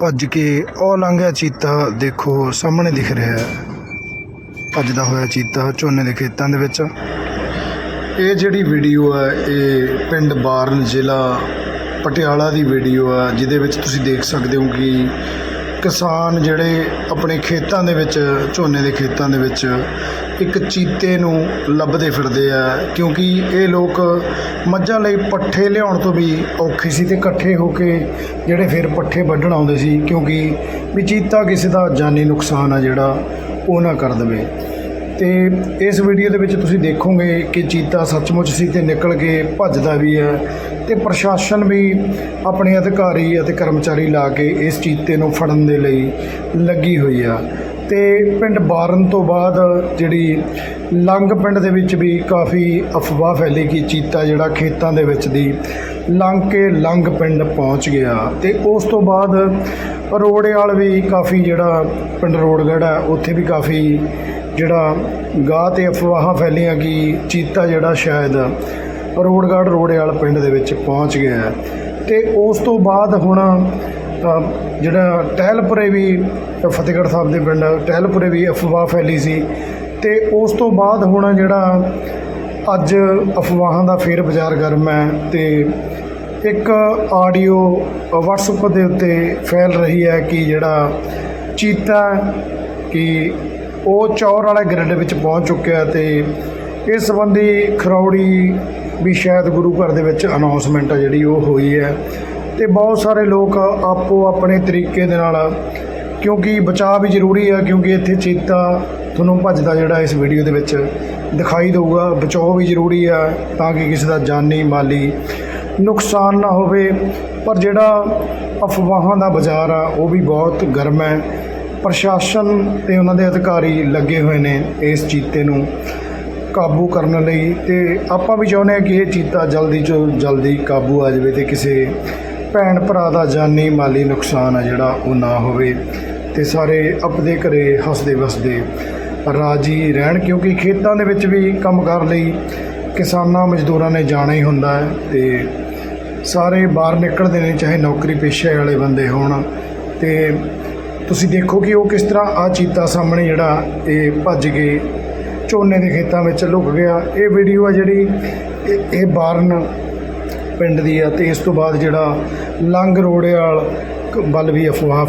ਭੱਜ ਕੇ ਉਹ ਲੰਘਿਆ ਚੀਤਾ ਦੇਖੋ ਸਾਹਮਣੇ ਦਿਖ ਰਿਹਾ ਹੈ। ਭੱਜਦਾ ਹੋਇਆ ਚੀਤਾ ਝੋਨੇ ਦੇ ਖੇਤਾਂ ਦੇ ਵਿੱਚ। ਇਹ ਜਿਹੜੀ ਵੀਡੀਓ ਹੈ, ਇਹ ਪਿੰਡ ਬਾਰਨ ਜ਼ਿਲ੍ਹਾ ਪਟਿਆਲਾ ਦੀ ਵੀਡੀਓ ਹੈ, ਜਿਹਦੇ ਵਿੱਚ ਤੁਸੀਂ ਦੇਖ ਸਕਦੇ ਹੋ ਕਿ ਕਿਸਾਨ ਜਿਹੜੇ ਆਪਣੇ ਖੇਤਾਂ ਦੇ ਵਿੱਚ, ਝੋਨੇ ਦੇ ਖੇਤਾਂ ਦੇ ਵਿੱਚ ਇੱਕ ਚੀਤੇ ਨੂੰ ਲੱਭਦੇ ਫਿਰਦੇ ਆ, ਕਿਉਂਕਿ ਇਹ ਲੋਕ ਮੱਝਾਂ ਲਈ ਪੱਠੇ ਲਿਆਉਣ ਤੋਂ ਵੀ ਔਖੇ ਸੀ ਤੇ ਇਕੱਠੇ ਹੋ ਕੇ ਜਿਹੜੇ ਫਿਰ ਪੱਠੇ ਵੱਢਣ ਆਉਂਦੇ ਸੀ, ਕਿਉਂਕਿ ਵੀ ਚੀਤਾ ਕਿਸੇ ਦਾ ਜਾਨੀ ਨੁਕਸਾਨ ਆ ਜਿਹੜਾ ਉਹ ਨਾ ਕਰ ਦੇਵੇ। ਤੇ ਇਸ ਵੀਡੀਓ ਦੇ ਵਿੱਚ ਤੁਸੀਂ ਦੇਖੋਗੇ ਕਿ ਚੀਤਾ ਸੱਚਮੁੱਚ ਸੀ ਤੇ ਨਿਕਲ ਕੇ ਭੱਜਦਾ ਵੀ ਹੈ ਤੇ ਪ੍ਰਸ਼ਾਸਨ ਵੀ ਆਪਣੇ ਅਧਿਕਾਰੀ ਅਤੇ ਕਰਮਚਾਰੀ ਲਾ ਕੇ ਇਸ ਚੀਤੇ ਨੂੰ ਫੜਨ ਦੇ ਲਈ ਲੱਗੀ ਹੋਈ ਆ। ਤੇ ਪਿੰਡ ਬਾਰਨ ਤੋਂ ਬਾਅਦ ਜਿਹੜੀ ਲੰਗ ਪਿੰਡ ਦੇ ਵਿੱਚ ਵੀ ਕਾਫੀ ਅਫਵਾਹ ਫੈਲੀ ਕਿ ਚੀਤਾ ਜਿਹੜਾ ਖੇਤਾਂ ਦੇ ਵਿੱਚ ਦੀ ਲੰਘ ਕੇ ਲੰਗ ਪਿੰਡ ਪਹੁੰਚ ਗਿਆ ਤੇ ਉਸ ਤੋਂ ਬਾਅਦ ਰੋੜੇ ਵਾਲ ਵੀ ਕਾਫੀ ਜਿਹੜਾ ਪਿੰਡ ਰੋੜਗੜ੍ਹ ਹੈ, ਉੱਥੇ ਵੀ ਕਾਫੀ ਜਿਹੜਾ ਗਾਹ ਤੇ ਅਫਵਾਹਾਂ ਫੈਲੀਆਂ ਕਿ ਚੀਤਾ ਜਿਹੜਾ ਸ਼ਾਇਦ ਰੋੜਗੜ੍ਹ ਰੋੜੇ ਵਾਲ ਪਿੰਡ ਦੇ ਵਿੱਚ ਪਹੁੰਚ ਗਿਆ ਹੈ। ਤੇ ਉਸ ਤੋਂ ਬਾਅਦ ਹੁਣ ਜਿਹੜਾ ਟਹਿਲਪੁਰੇ ਵੀ ਫਤਿਹਗੜ੍ਹ ਸਾਹਿਬ ਦੇ ਪਿੰਡ ਟਹਿਲਪੁਰੇ ਵੀ ਅਫਵਾਹ ਫੈਲੀ ਸੀ ਤੇ ਉਸ ਤੋਂ ਬਾਅਦ ਹੁਣ ਜਿਹੜਾ ਅੱਜ ਅਫਵਾਹਾਂ ਦਾ ਫੇਰ ਬਾਜ਼ਾਰ ਗਰਮ ਹੈ ਤੇ ਇੱਕ ਆਡੀਓ WhatsApp ਦੇ ਉੱਤੇ ਫੈਲ ਰਹੀ ਹੈ ਕਿ ਜਿਹੜਾ ਚੀਤਾ ਕਿ ਉਹ ਚੌਰ ਵਾਲੇ ਗ੍ਰਿਡ ਵਿੱਚ ਪਹੁੰਚ ਚੁੱਕਿਆ ਤੇ ਇਸ ਸੰਬੰਧੀ ਖਰੌੜੀ ਵੀ ਸ਼ਾਇਦ ਗੁਰੂ ਘਰ ਦੇ ਵਿੱਚ ਅਨਾਉਂਸਮੈਂਟ ਆ ਜਿਹੜੀ ਉਹ ਹੋਈ ਹੈ ਤੇ ਬਹੁਤ ਸਾਰੇ ਲੋਕ ਆਪੋ ਆਪਣੇ ਤਰੀਕੇ ਦੇ ਨਾਲ ਕਿਉਂਕਿ ਬਚਾਅ ਵੀ ਜ਼ਰੂਰੀ ਆ, ਕਿਉਂਕਿ ਇੱਥੇ ਚੀਤਾ ਤੁਹਾਨੂੰ ਭੱਜਦਾ ਜਿਹੜਾ ਇਸ ਵੀਡੀਓ ਦੇ ਵਿੱਚ ਦਿਖਾਈ ਦੇਊਗਾ। ਬਚਾਓ ਵੀ ਜ਼ਰੂਰੀ ਆ ਤਾਂ ਕਿ ਕਿਸੇ ਦਾ ਜਾਨੀ, ਮਾਲੀ ਨੁਕਸਾਨ ਨਾ ਹੋਵੇ। ਪਰ ਜਿਹੜਾ ਅਫਵਾਹਾਂ ਦਾ ਬਾਜ਼ਾਰ ਆ, ਉਹ ਵੀ ਬਹੁਤ ਗਰਮ ਹੈ। ਪ੍ਰਸ਼ਾਸਨ ਤੇ ਉਹਨਾਂ ਦੇ ਅਧਿਕਾਰੀ ਲੱਗੇ ਹੋਏ ਨੇ ਇਸ ਚੀਤੇ ਨੂੰ ਕਾਬੂ ਕਰਨ ਲਈ ਤੇ ਆਪਾਂ ਵੀ ਚਾਹੁੰਦੇ ਹਾਂ ਕਿ ਇਹ ਚੀਤਾ ਜਲਦੀ ਤੋਂ ਜਲਦੀ ਕਾਬੂ ਆ ਜਾਵੇ ਤੇ ਕਿਸੇ ਭੈਣ ਭਰਾ ਦਾ ਜਾਨੀ ਮਾਲੀ ਨੁਕਸਾਨ ਆ ਜਿਹੜਾ ਉਹ ਨਾ ਹੋਵੇ ਤੇ ਸਾਰੇ ਆਪਦੇ ਘਰੇ ਹੱਸਦੇ ਵਸਦੇ ਰਾਜੀ ਰਹਿਣ ਕਿਉਂਕਿ ਖੇਤਾਂ ਦੇ ਵਿੱਚ ਵੀ ਕੰਮ ਕਰ ਲਈ ਕਿਸਾਨਾਂ ਮਜ਼ਦੂਰਾਂ ਨੇ ਜਾਣਾ ਹੀ ਹੁੰਦਾ ਹੈ ਤੇ ਸਾਰੇ ਬਾਹਰ ਨਿਕਲਦੇ ਨੇ, ਚਾਹੇ ਨੌਕਰੀ ਪੇਸ਼ੇ ਵਾਲੇ ਬੰਦੇ ਹੋਣ। ਤੇ ਤੁਸੀਂ ਦੇਖੋ ਕਿ ਉਹ ਕਿਸ ਤਰ੍ਹਾਂ ਆ ਚੀਤਾ ਸਾਹਮਣੇ ਜਿਹੜਾ ਇਹ ਭੱਜ ਕੇ ਝੋਨੇ ਦੇ ਖੇਤਾਂ ਵਿੱਚ ਲੁਕ ਗਿਆ। ਇਹ ਵੀਡੀਓ ਆ ਜਿਹੜੀ ਇਹ- ਇਹ ਬਾਰਨ ਪਿੰਡ ਦੀ ਆ ਤੇ ਇਸ ਤੋਂ ਬਾਅਦ ਜਿਹੜਾ ਲੰਗ ਰੋੜੇਵਾਲ ਵੱਲ ਵੀ ਅਫਵਾਹ ਫੈਲੀ